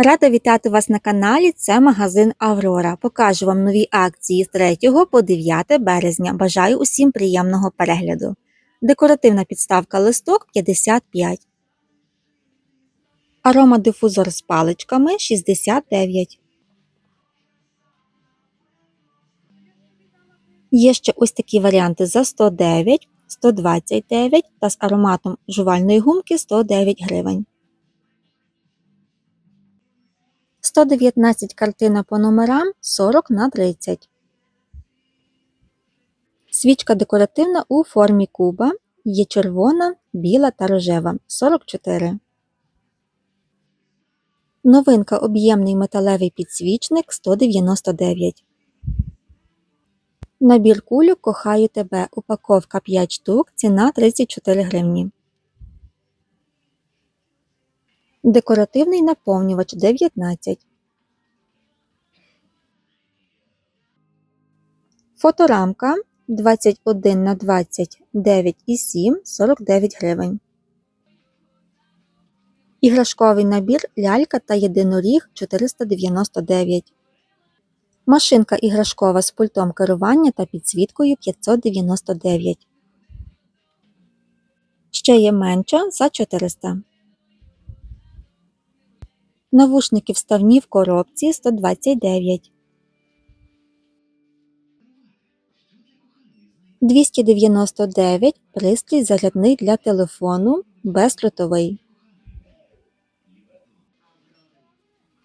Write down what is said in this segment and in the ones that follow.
Рада вітати вас на каналі. Це магазин Аврора. Покажу вам нові акції з 3 по 9 березня. Бажаю усім приємного перегляду. Декоративна підставка листок 55. Аромадифузор з паличками 69. Є ще ось такі варіанти за 109, 129 та з ароматом жувальної гумки 109 гривень. 119 картина по номерам 40 на 30. Свічка декоративна у формі куба. Є червона, біла та рожева 44. Новинка об'ємний металевий підсвічник 199. Набір кульок кохаю тебе. Упаковка 5 штук. Ціна 34 гривні. Декоративний наповнювач 19. Фоторамка 21 на 20 9,7 49 гривень. Іграшковий набір лялька та єдиноріг 499. Машинка іграшкова з пультом керування та підсвіткою 599. Ще є менша за 400. Навушники вставні в коробці 129. 299 пристрій зарядний для телефону бездротовий.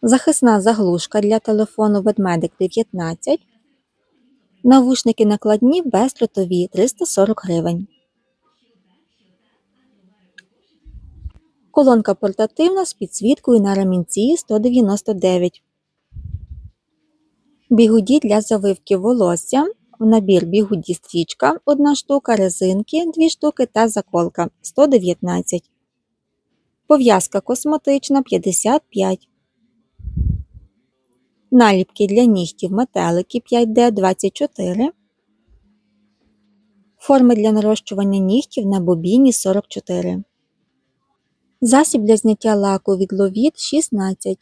Захисна заглушка для телефону ведмедик 19. Навушники накладні бездротові 340 гривень. Колонка портативна з підсвіткою на ремінці 199. Бігуді для завивки волосся. В набір бігуді стрічка 1 штука, резинки 2 штуки та заколка 119. Пов'язка косметична 55. Наліпки для нігтів метелики 5D 24. Форми для нарощування нігтів на бобіні 44. Засіб для зняття лаку від ловіт 16.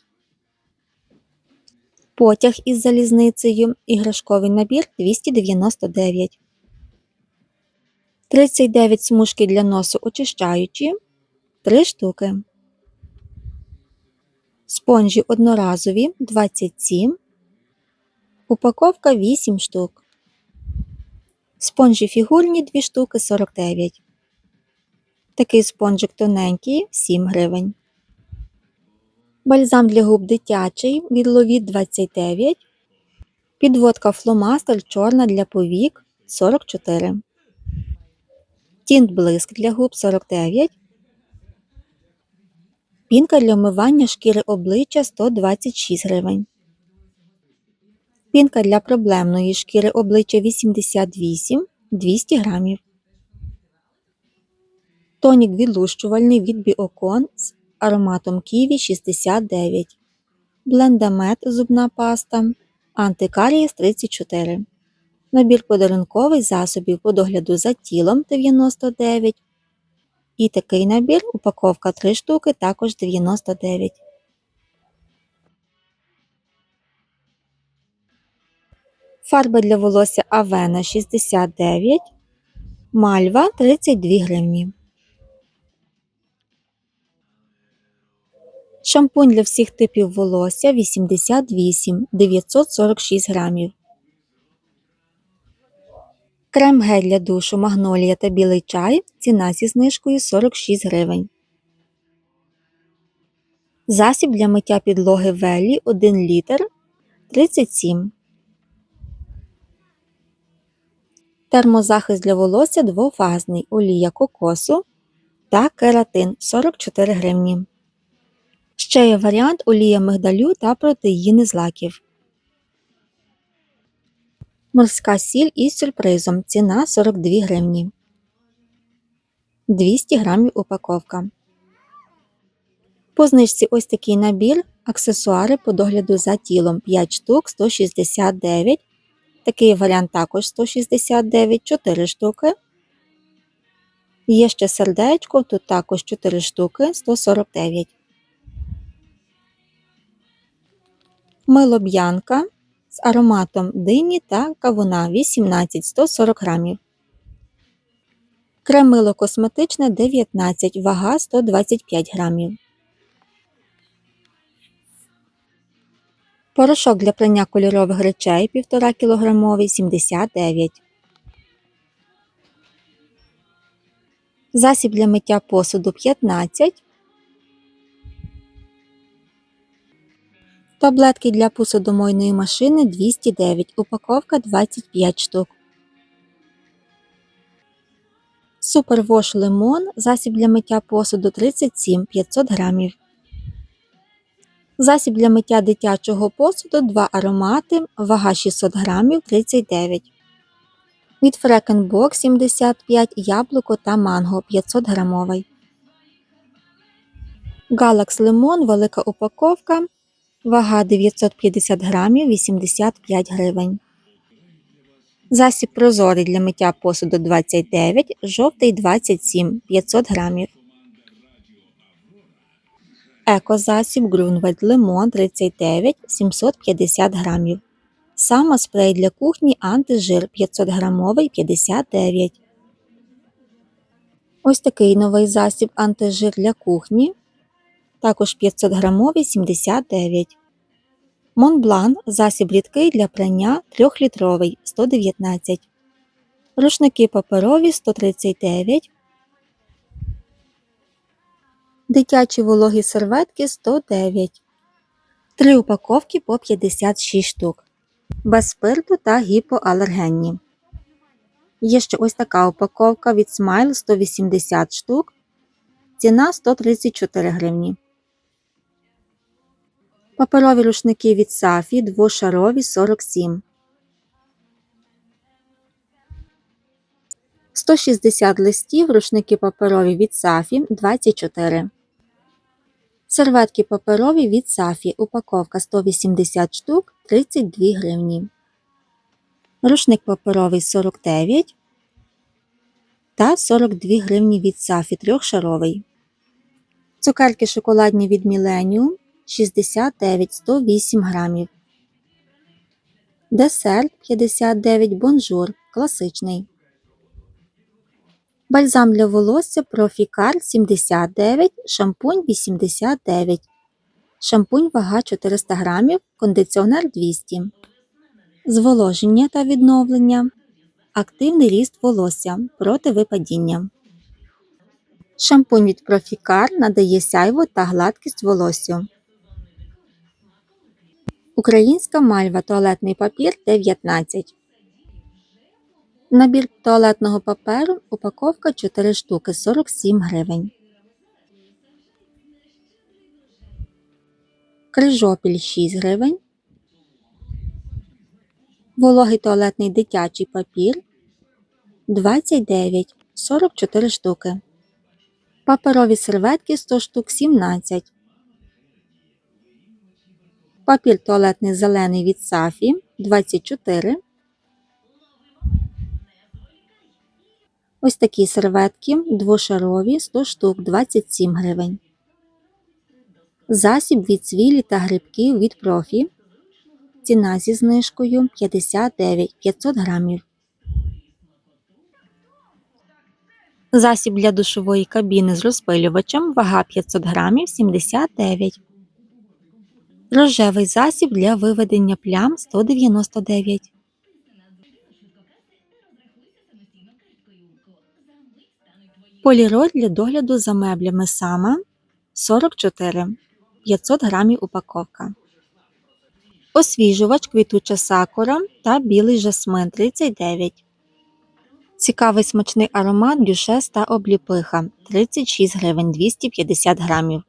Потяг із залізницею. Іграшковий набір 299. 39 смужки для носу очищаючі 3 штуки. Спонжі одноразові 27. Упаковка 8 штук. Спонжі фігурні 2 штуки 49. Такий спонжик тоненький 7 гривень. Бальзам для губ дитячий від Ловіт 29. Підводка фломастер чорна для повік 44. Тінт блиск для губ 49. Пінка для вмивання шкіри обличчя 126 гривень. Пінка для проблемної шкіри обличчя 88 200 грамів. Тонік відлущувальний від Біокон з ароматом Ківі 69. Блендамет зубна паста. Антикарієс 34. Набір подарунковий засобів по догляду за тілом 99. І такий набір, упаковка 3 штуки, також 99. Фарба для волосся Авена 69. Мальва 32 гривні. Шампунь для всіх типів волосся 88 946 грамів. Крем гель для душу магнолія та білий чай. Ціна зі знижкою 46 гривень. Засіб для миття підлоги велі 1 літр 37. Термозахист для волосся двофазний. Олія кокосу та кератин 44 гривні. Ще є варіант олія мигдалю та протеїни злаків. Морська сіль із сюрпризом. Ціна 42 гривні. 200 грамів упаковка. По знижці ось такий набір. Аксесуари по догляду за тілом 5 штук 169. Такий варіант також 169, 4 штуки. Є ще сердечко, тут також 4 штуки 149. Мило б'янка з ароматом дині та кавуна 18-140 грамів. Кремило косметичне 19, вага 125 грамів. Порошок для прання кольорових речей 1,5 кг 79. Засіб для миття посуду 15. Таблетки для посудомойної машини 209. Упаковка 25 штук. Супервош лимон. Засіб для миття посуду 37 500 грамів. Засіб для миття дитячого посуду 2 аромати, вага 600 грамів 39. Від Фрекенбок 75 яблуко та манго 500 грамовий. Галакс лимон велика упаковка. Вага 950 грамів 85 гривень. Засіб прозорий для миття посуду 29, жовтий 27 500 грамів. Екозасіб Грунвальд Лимон 39 750 грамів. Самоспрей для кухні антижир 500 грамовий 59. Ось такий новий засіб антижир для кухні. Також 500 грамовий 79. Монблан засіб рідкий для прання 3-літровий 119. Рушники паперові 139. Дитячі вологі серветки 109. Три упаковки по 56 штук. Без спирту та гіпоалергенні. Є ще ось така упаковка від Smile 180 штук. Ціна 134 гривні. Паперові рушники від Сафі двошарові 47. 160 листів рушники паперові від Сафі 24. Серветки паперові від Сафі. Упаковка 180 штук 32 гривні. Рушник паперовий 49 та 42 гривні від Сафі трьохшаровий. Цукерки шоколадні від Millennium 69 108 грамів. Десерт 59 бонжур класичний. Бальзам для волосся Профікар 79, шампунь 89. Шампунь вага 400 грамів, кондиціонер 200. Зволоження та відновлення. Активний ріст волосся проти випадіння. Шампунь від Профікар надає сяйву та гладкість волосю. Українська мальва туалетний папір 19. Набір туалетного паперу упаковка 4 штуки 47 гривень. Крижопіль 6 гривень. Вологий туалетний дитячий папір 29 44 штуки. Паперові серветки 100 штук 17. Папір туалетний зелений від Сафі 24. Ось такі серветки двошарові 100 штук 27 гривень. Засіб від цвілі та грибків від профі. Ціна зі знижкою 59 500 грамів. Засіб для душової кабіни з розпилювачем вага 500 грамів 79. Рожевий засіб для виведення плям 199. Поліроль для догляду за меблями сама 44 500 грамів упаковка. Освіжувач квітуча сакура та білий жасмин 39. Цікавий смачний аромат дюшес та обліпиха 36 гривень 250 грамів.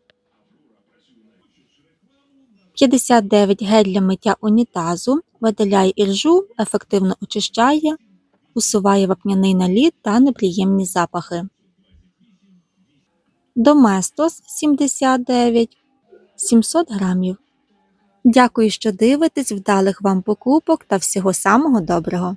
59 гель для миття унітазу, видаляє іржу, ефективно очищає, усуває вапняний наліт та неприємні запахи. Доместос 79 700 грамів. Дякую, що дивитесь, вдалих вам покупок та всього самого доброго!